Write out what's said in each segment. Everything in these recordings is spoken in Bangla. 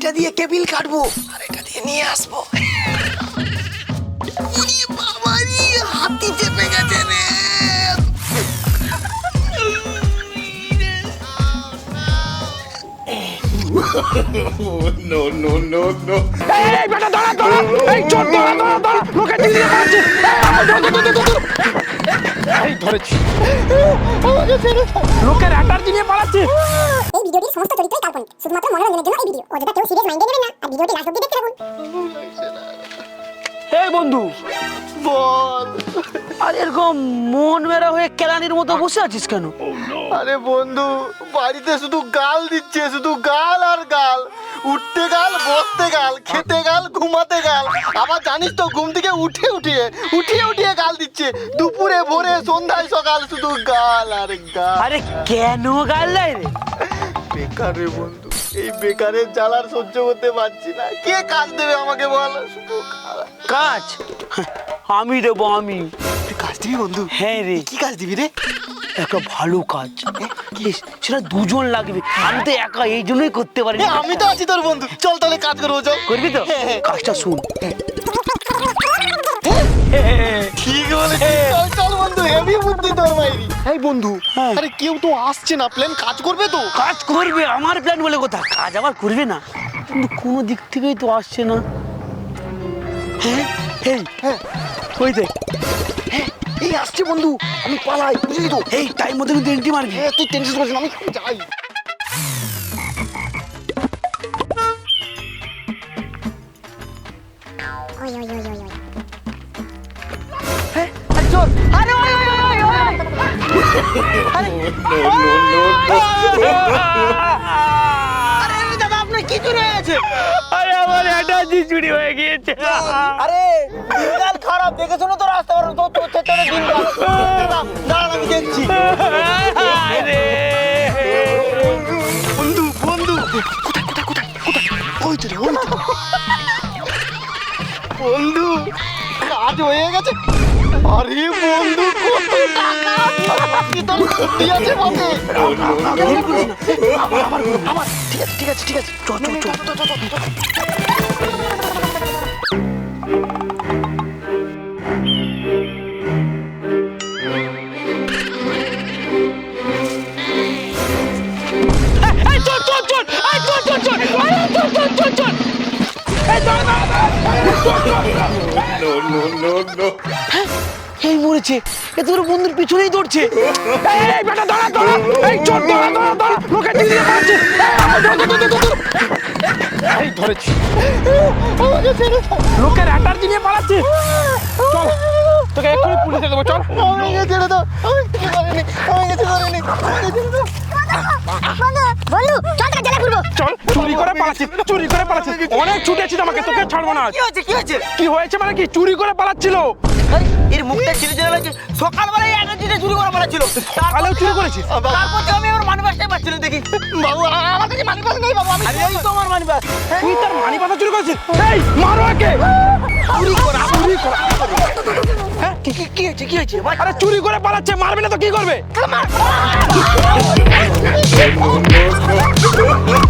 এইটা দিয়ে কেবিল কাটবো আর এটা দিয়ে নিয়ে আসব। হাতি চেপে গেছে রে. এই বেটা দাঁড়া দাঁড়া। এই চোর দাঁড়া দাঁড়া দাঁড়া। লোকে এই, ধরেছি। লোকের অ্যাটার্জি নিয়ে পালাচ্ছে ভিডিওটির সমস্ত চরিত্রই কাল্পনিক। শুধুমাত্র মনোরঞ্জনের জন্য এই ভিডিও অযথা কেউ সিরিয়াস মাইন্ডে নেবেন না আর ভিডিওটি লাস্ট অব্দি দেখতে থাকুন এই বন্ধু বল। আর এরকম মন মেরা হয়ে কেলানির মতো বসে আছিস কেন? আরে বন্ধু বাড়িতে শুধু গাল দিচ্ছে শুধু গাল আর গাল। উঠতে গাল বসতে গাল খেতে গাল ঘুমাতে গাল। আবার জানিস তো ঘুম থেকে উঠে উঠিয়ে উঠিয়ে উঠিয়ে গাল দিচ্ছে। দুপুরে ভোরে সন্ধ্যায় সকাল শুধু গাল আর গাল। আরে কেন গাল দেয় রে? বেকার বন্ধু এই বেকারের জ্বালার সহ্য করতে পারছি না। কে কাজ দেবে আমাকে বল? কাজ। আমি দেবো আমি। তুই কাজ দিবি বন্ধু? হ্যাঁ রে। কি কাজ দিবি রে? একটা ভালো কাজ। সেটা দুজন লাগবে। আমি তো একা এই জন্যই করতে পারি আমি তো আছি তোর বন্ধু। চল তাহলে কাজ করব চল। করবি তো? হ্যাঁ, হ্যাঁ। কাজটা শুন। ঠিক বলেছিস। চল হেভি বুদ্ধি তোর মাইরি এই বন্ধু হ্যাঁ। আরে কেউ তো আসছে না প্ল্যান কাজ করবে তো। কাজ করবে আমার প্ল্যান বলে কথা কাজ আবার করবে না। কিন্তু কোনো দিক থেকেই তো আসছে না। হ্যাঁ হ্যাঁ হ্যাঁ। ওই দেখ। এই আসছে বন্ধু আমি পালাই বুঝলি তো? এই টাইম মতো কিন্তু এন্ট্রি মারবি। হ্যাঁ তুই টেনশন করিস আমি যাই। দাদা আপনার কি চুরি হয়েছে? আরে আমার অ্যাটার্জি চুরি হয়ে গিয়েছে। আরে দিনকাল খারাপ দেখে শুনে তো রাস্তা পারো তো তো দাঁড়ান আমি দেখছি। আরে বন্ধু বন্ধু কোথায় কোথায় কোথায় কোথায়? ওই তো রে ওই তো। বন্ধু কাজ হয়ে গেছে। আরে বন্ধু কত টাকা তোর বুদ্ধি আছে বাপে ঠিক আছে ঠিক আছে ঠিক আছে। চ চ চ মরেছে এ তোর বন্ধুর পিছনেই দৌড়ছে। এই এই বেটা দাঁড়া দাঁড়া। এই চোর দাঁড়া দাঁড়া দাঁড়া। লোকে দিক দিয়ে এই, ধর, ধর, ধর, ধর, ধর। এই ধরেছি। লোকের অ্যাটার্জি নিয়ে পালাচ্ছে। চল তোকে এক্ষুনি পুলিশে দেবো চল। আমাকে ছেড়ে দাও। আমি কিছু করিনি আমি কিছু করিনি আমাকে ছেড়ে দাও। বন্ধু বন্ধু চল তোকে জেলে পুরবো চল চুরি করে পালাচ্ছি চুরি করে অনেক আমাকে তোকে ছাড়বো না। কি হয়েছে কি হয়েছে? কি হয়েছে মানে কি? চুরি করে পালাচ্ছিল। এর মুখটা ছিঁড়ে ছিঁড়ে লাগছে সকালবেলায় এনার্জিটা চুরি করা মারা ছিল কালেও চুরি করেছিস তারপর তো আমি আমার মানি ব্যাগটাই পাচ্ছি না দেখি বাবু আমার কাছে মানি পাস নেই বাবু আমি আরে এই তো আমার মানি ব্যাগ তুই তার মানি চুরি করেছিস এই মারো একে চুরি করা চুরি করা হ্যাঁ কি কি কি হয়েছে কি হয়েছে আরে চুরি করে পালাচ্ছে মারবে না তো কি করবে বন্ধুটা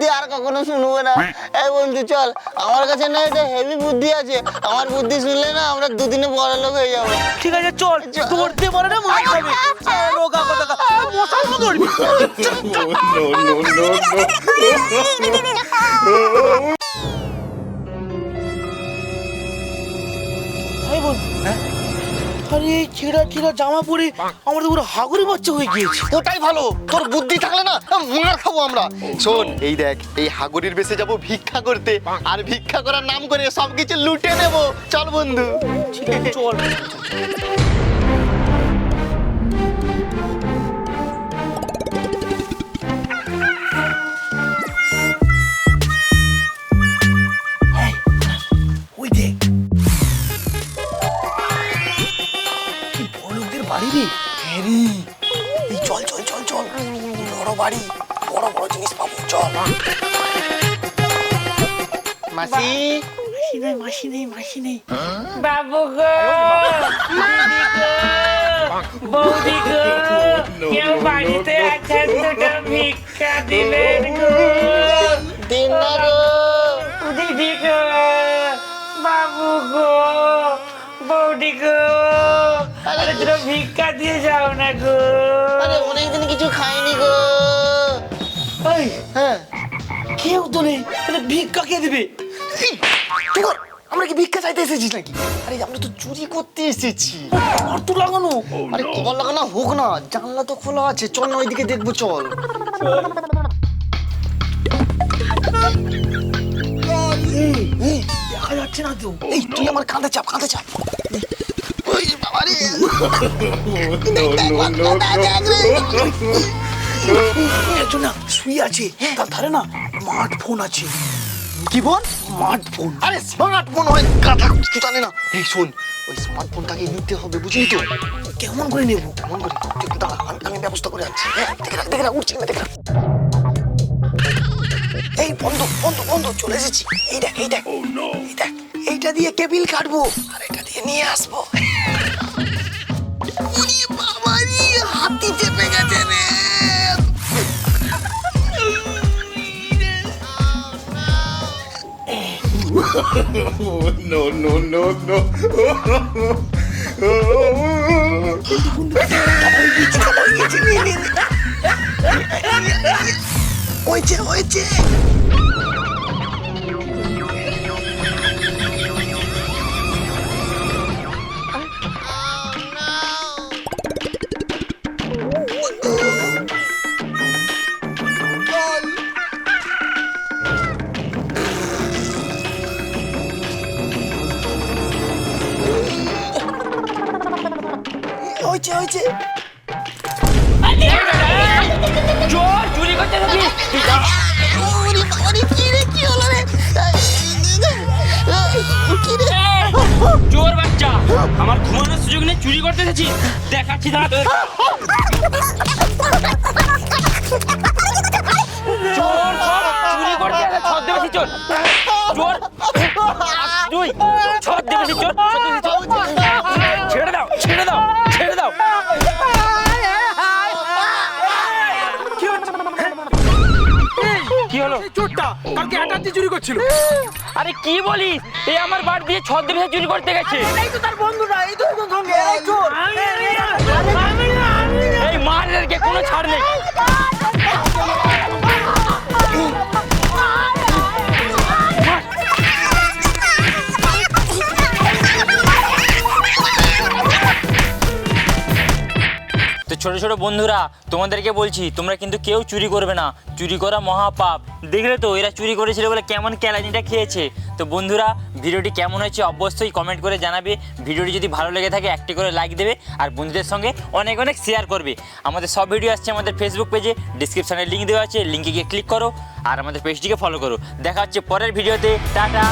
বুদ্ধি আর কখনো শুনব না। এই বন্ধু চল। আমার কাছে না এটা হেভি বুদ্ধি আছে। আমার বুদ্ধি শুনলে না আমরা দুদিনে বড় লোক হয়ে যাব। ঠিক আছে চল। দৌড়তে পারে না মার খাবে রোগা কথা দৌড়বি. এই বন্ধু। আরে ছেঁড়া ছেঁড়া জামা পরে আমার তো পুরো হাগুরি বাচ্চা হয়ে গিয়েছে। ওটাই ভালো। তোর বুদ্ধি থাকলে না মার খাব আমরা। শোন এই দেখ এই হাগুরির বেশে যাব ভিক্ষা করতে আর ভিক্ষা করার নাম করে সবকিছু লুটে নেব। চল বন্ধু। ঠিক আছে চল। বড় বাড়ি বড় জিনিস পাবো চল। মাসি? বাবু গো দিদি গো বৌদি গো কেউ বাড়িতে আছেন দুটো ভিক্ষা দিবেন গো। দিন না গো। দিদি গো বাবু গো বৌদি গো আরে দুটো ভিক্ষা দিয়ে যাও না গো। আরে অনেকদিন কিছু খাইনি গো। এই হ্যাঁ কেউ তো নেই তাহলে ভিক্ষা কে দিবে কর আমরা কি ভিক্ষা চাইতে এসেছিস নাকি আরে আমরা তো চুরি করতে এসেছি আর তো লাগানো আরে কবার লাগানো হোক না জানলা তো খোলা আছে চল না ওইদিকে দেখব চল দেখা যাচ্ছে না তো এই তুই আমার কাঁধে চাপ কাঁধে চাপ ওই বাবা রে. একজন না শুয়ে আছে। তার ধারে না স্মার্টফোন আছে। কি বল স্মার্টফোন আরে স্মার্টফোন হয় কথা কিছু জানে না। এই শোন ওই স্মার্টফোনটাকে নিতে হবে বুঝলি তো? কেমন করে নেব? কেমন করে? তুই একটু দাঁড়া আমি আমি ব্যবস্থা করে আনছি হ্যাঁ? দেখে রাখ দেখে রাখ উঠছি না দেখে রাখ। এই বন্ধু বন্ধু বন্ধু চলে এসেছি। এই দেখ এই দেখ এই দেখ এইটা দিয়ে কেবিল কাটবো আর এটা দিয়ে নিয়ে আসব। হাতি চেপে গেছে রে। No, no, no, no. হয়েছে হয়েছে হয়েছে চোর চুরি করতে বাচ্চা। আমার ঘুমানোর সুযোগ নেই চুরি করতে এসেছি দেখাচ্ছি দাঁড়া চোর করতে এসে ছদ চোর। চোর তুই ছদ চোর ছদ চোর। কালকে অ্যাটাচি চুরি করছিল আরে কি বলিস এই আমার বাড়ি দিয়ে ছদ দেবে চুরি করতে গেছে এই মারেরকে কোনো ছাড় নেই ছোট ছোট বন্ধুরা, তোমাদেরকে বলছি, তোমরা কিন্তু কেউ চুরি করবে না। চুরি করা মহাপাপ। দেখলে তো, এরা চুরি করেছিল বলে কেমন ক্যালানিটা খেয়েছে। তো বন্ধুরা, ভিডিওটি কেমন হয়েছে অবশ্যই কমেন্ট করে জানাবে। ভিডিওটি যদি ভালো লেগে থাকে, একটি করে লাইক দেবে আর বন্ধুদের সঙ্গে অনেক অনেক শেয়ার করবে। আমাদের সব ভিডিও আসছে আমাদের ফেসবুক পেজে ডিসক্রিপশানে লিঙ্ক দেওয়া আছে। লিঙ্কে গিয়ে ক্লিক করো আর আমাদের পেজটিকে ফলো করো। দেখা হচ্ছে পরের ভিডিওতে টাটা।